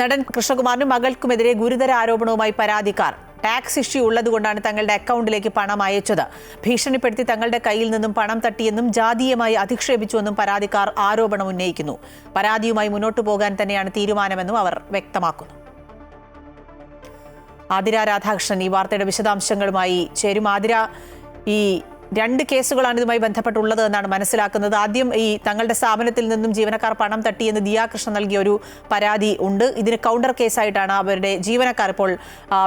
നടൻ കൃഷ്ണകുമാറിനും മകൾക്കുമെതിരെ ഗുരുതര ആരോപണവുമായി പരാതിക്കാർ. ടാക്സ് ഇഷ്യൂ ഉള്ളതുകൊണ്ടാണ് തങ്ങളുടെ അക്കൗണ്ടിലേക്ക് പണം അയച്ചത്. ഭീഷണിപ്പെടുത്തി തങ്ങളുടെ കയ്യിൽ നിന്നും പണം തട്ടിയെന്നും ജാതീയമായി അധിക്ഷേപിച്ചുവെന്നും പരാതിക്കാർ ആരോപണം ഉന്നയിക്കുന്നു. പരാതിയുമായി മുന്നോട്ടു പോകാൻ തന്നെയാണ് തീരുമാനമെന്നും അവർ വ്യക്തമാക്കുന്നു. ആതിര രാധാകൃഷ്ണൻ ഈ വാർത്തയുടെ വിശദാംശങ്ങളുമായി ചേരും. ആതിര ഈ രണ്ട് കേസുകളാണ് ഇതുമായി ബന്ധപ്പെട്ടുള്ളത് എന്നാണ് മനസ്സിലാക്കുന്നത്. ആദ്യം ഈ തങ്ങളുടെ സ്ഥാപനത്തിൽ നിന്നും ജീവനക്കാർ പണം തട്ടിയെന്ന് ദിയാകൃഷ്ണൻ നൽകിയ ഒരു പരാതി ഉണ്ട്. ഇതിന് കൗണ്ടർ കേസായിട്ടാണ് അവരുടെ ജീവനക്കാർ ഇപ്പോൾ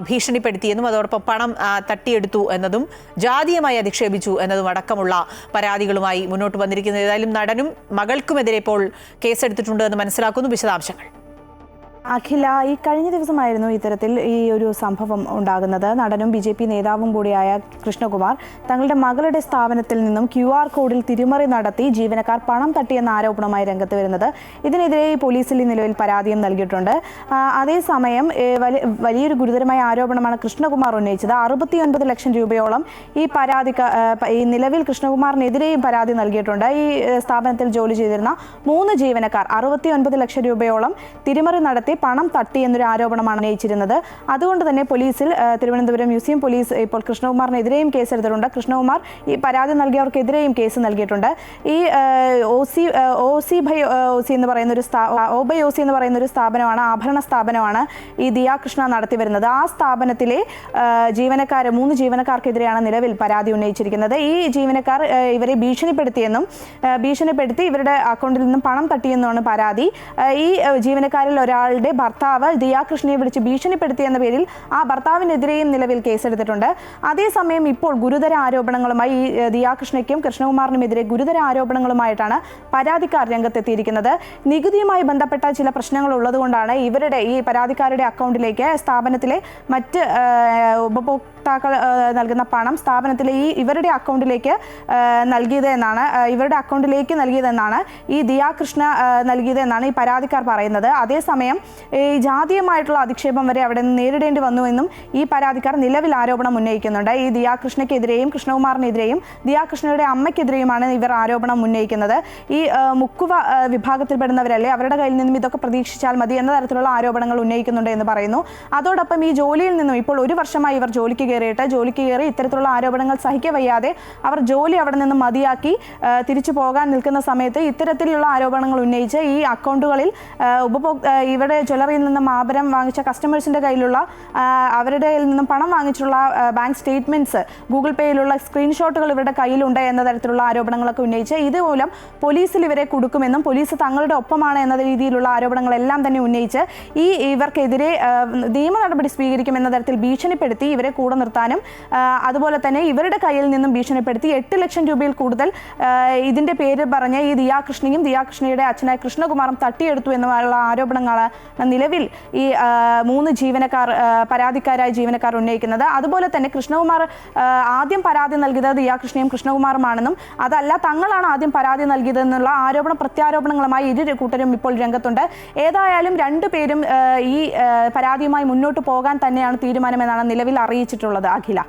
ഭീഷണിപ്പെടുത്തിയെന്നും അതോടൊപ്പം പണം തട്ടിയെടുത്തു എന്നതും ജാതീയമായി അധിക്ഷേപിച്ചു എന്നതും അടക്കമുള്ള പരാതികളുമായി മുന്നോട്ട് വന്നിരിക്കുന്നത്. ഏതായാലും നടനും മകൾക്കുമെതിരെ ഇപ്പോൾ കേസെടുത്തിട്ടുണ്ട് എന്ന് മനസ്സിലാക്കുന്നു. വിശദാംശങ്ങൾ. അഖില ഈ കഴിഞ്ഞ ദിവസമായിരുന്നു ഇത്തരത്തിൽ ഈ ഒരു സംഭവം ഉണ്ടാകുന്നത്. നടനും ബി ജെ പി നേതാവും കൂടിയായ കൃഷ്ണകുമാർ തങ്ങളുടെ മകളുടെ സ്ഥാപനത്തിൽ നിന്നും ക്യു ആർ കോഡിൽ തിരിമറി നടത്തി ജീവനക്കാർ പണം തട്ടിയെന്ന ആരോപണമായി രംഗത്ത് വരുന്നത് ഇതിനെതിരെ പോലീസിൽ നിലവിൽ പരാതിയും നൽകിയിട്ടുണ്ട്. അതേസമയം വലിയൊരു ഗുരുതരമായ ആരോപണമാണ് കൃഷ്ണകുമാർ ഉന്നയിച്ചത്. അറുപത്തിയൊൻപത് ലക്ഷം രൂപയോളം ഈ പരാതി ഈ നിലവിൽ കൃഷ്ണകുമാറിനെതിരെയും പരാതി നൽകിയിട്ടുണ്ട്. ഈ സ്ഥാപനത്തിൽ ജോലി ചെയ്തിരുന്ന മൂന്ന് ജീവനക്കാർ അറുപത്തിയൊൻപത് ലക്ഷം രൂപയോളം തിരിമറി നടത്തി പണം തട്ടി എന്നൊരു ആരോപണമാണ് ഉന്നയിച്ചിരുന്നത്. അതുകൊണ്ട് തന്നെ പോലീസിൽ തിരുവനന്തപുരം മ്യൂസിയം പോലീസ് ഇപ്പോൾ കൃഷ്ണകുമാറിനെതിരെയും കേസെടുത്തിട്ടുണ്ട്. കൃഷ്ണകുമാർ ഈ പരാതി നൽകിയവർക്കെതിരെയും കേസ് നൽകിയിട്ടുണ്ട്. ഈ O C O C by O C എന്ന് പറയുന്ന ഒരു സ്ഥാ ഒ ബൈ ഒ സി എന്ന് പറയുന്ന ഒരു സ്ഥാപനമാണ് ആഭരണ സ്ഥാപനമാണ് ഈ ദിയാ കൃഷ്ണ നടത്തി വരുന്നത്. ആ സ്ഥാപനത്തിലെ ജീവനക്കാർ മൂന്ന് ജീവനക്കാർക്കെതിരെയാണ് നിലവിൽ പരാതി ഉന്നയിച്ചിരിക്കുന്നത്. ഈ ജീവനക്കാർ ഇവരെ ഭീഷണിപ്പെടുത്തിയെന്നും ഭീഷണിപ്പെടുത്തി ഇവരുടെ അക്കൗണ്ടിൽ നിന്നും പണം തട്ടിയെന്നുമാണ് പരാതി. ഈ ജീവനക്കാരിൽ ജീവനക്കാരിൽ ഒരാളുടെ ഭർത്താവ് ദിയാകൃഷ്ണയെ വിളിച്ച് ഭീഷണിപ്പെടുത്തിയെന്ന പേരിൽ ആ ഭർത്താവിനെതിരെയും നിലവിൽ കേസെടുത്തിട്ടുണ്ട്. അതേസമയം ഇപ്പോൾ ഗുരുതര ആരോപണങ്ങളുമായി ഈ ദിയാകൃഷ്ണയ്ക്കും കൃഷ്ണകുമാറിനുമെതിരെ ഗുരുതര ആരോപണങ്ങളുമായിട്ടാണ് പരാതിക്കാർ രംഗത്തെത്തിയിരിക്കുന്നത്. നികുതിയുമായി ബന്ധപ്പെട്ട ചില പ്രശ്നങ്ങൾ ഉള്ളതുകൊണ്ടാണ് ഇവരുടെ ഈ പരാതിക്കാരുടെ അക്കൗണ്ടിലേക്ക് സ്ഥാപനത്തിലെ മറ്റ് ഉപഭോക്താക്കൾ നൽകുന്ന പണം സ്ഥാപനത്തിലെ ഈ ഇവരുടെ അക്കൗണ്ടിലേക്ക് നൽകിയത് എന്നാണ് ഇവരുടെ അക്കൗണ്ടിലേക്ക് നൽകിയതെന്നാണ് ഈ ദിയാകൃഷ്ണ നൽകിയതെന്നാണ് ഈ പരാതിക്കാർ പറയുന്നത്. അതേസമയം ഈ ജാതീയമായിട്ടുള്ള അധിക്ഷേപം വരെ അവിടെ നിന്ന് നേരിടേണ്ടി വന്നുവെന്നും ഈ പരാതിക്കാർ നിലവിൽ ആരോപണം ഉന്നയിക്കുന്നുണ്ട്. ഈ ദിയാകൃഷ്ണയ്ക്കെതിരെയും കൃഷ്ണകുമാറിനെതിരെയും ദിയാകൃഷ്ണയുടെ അമ്മയ്ക്കെതിരെയുമാണ് ഇവർ ആരോപണം ഉന്നയിക്കുന്നത്. ഈ മുക്കുവ വിഭാഗത്തിൽപ്പെടുന്നവരല്ലേ അവരുടെ കയ്യിൽ നിന്നും ഇതൊക്കെ പ്രതീക്ഷിച്ചാൽ മതി എന്ന തരത്തിലുള്ള ആരോപണങ്ങൾ ഉന്നയിക്കുന്നുണ്ട് എന്ന് പറയുന്നു. അതോടൊപ്പം ഈ ജോലിയിൽ നിന്നും ഇപ്പോൾ ഒരു വർഷമായി ഇവർ ജോലിക്ക് കയറിയിട്ട് ജോലിക്ക് കയറി ഇത്തരത്തിലുള്ള ആരോപണങ്ങൾ സഹിക്കവയ്യാതെ അവർ ജോലി അവിടെ നിന്ന് മതിയാക്കി തിരിച്ചു പോകാൻ നിൽക്കുന്ന സമയത്ത് ഇത്തരത്തിലുള്ള ആരോപണങ്ങൾ ഉന്നയിച്ച് ഈ അക്കൗണ്ടുകളിൽ ഉപഭോക്ത ഇവിടെ ജ്വല്ലറിയിൽ നിന്നും ആഭരം വാങ്ങിച്ച കസ്റ്റമേഴ്സിന്റെ കയ്യിലുള്ള അവരുടെ കയ്യിൽ നിന്നും പണം വാങ്ങിച്ചുള്ള ബാങ്ക് സ്റ്റേറ്റ്മെന്റ്സ് ഗൂഗിൾ പേയിലുള്ള സ്ക്രീൻഷോട്ടുകൾ ഇവരുടെ കയ്യിലുണ്ട് എന്ന തരത്തിലുള്ള ആരോപണങ്ങളൊക്കെ ഉന്നയിച്ച് ഇതുമൂലം പോലീസിൽ ഇവരെ കൊടുക്കുമെന്നും പോലീസ് തങ്ങളുടെ ഒപ്പമാണ് എന്ന രീതിയിലുള്ള ആരോപണങ്ങളെല്ലാം തന്നെ ഉന്നയിച്ച് ഈ ഇവർക്കെതിരെ നിയമ നടപടി സ്വീകരിക്കുമെന്ന തരത്തിൽ ഭീഷണിപ്പെടുത്തി ഇവരെ കൂടെ നിർത്താനും അതുപോലെ തന്നെ ഇവരുടെ കയ്യിൽ നിന്നും ഭീഷണിപ്പെടുത്തി എട്ട് ലക്ഷം രൂപയിൽ കൂടുതൽ ഇതിന്റെ പേര് പറഞ്ഞ് ഈ ദിയാകൃഷ്ണയും ദിയാകൃഷ്ണയുടെ അച്ഛനായ കൃഷ്ണകുമാറും തട്ടിയെടുത്തു എന്നുള്ള ആരോപണങ്ങളാണ് നിലവിൽ ഈ മൂന്ന് ജീവനക്കാർ പരാതിക്കാരായ ജീവനക്കാർ ഉന്നയിക്കുന്നത്. അതുപോലെ തന്നെ കൃഷ്ണകുമാർ ആദ്യം പരാതി നൽകിയത് ദിയാകൃഷ്ണയും കൃഷ്ണകുമാറുമാണെന്നും അതല്ല തങ്ങളാണ് ആദ്യം പരാതി നൽകിയതെന്നുള്ള ആരോപണ പ്രത്യാരോപണങ്ങളുമായി ഇരു കൂട്ടരും ഇപ്പോൾ രംഗത്തുണ്ട്. ഏതായാലും രണ്ടു പേരും ഈ പരാതിയുമായി മുന്നോട്ട് പോകാൻ തന്നെയാണ് തീരുമാനമെന്നാണ് നിലവിൽ അറിയിച്ചിട്ടുള്ളത് അഖില.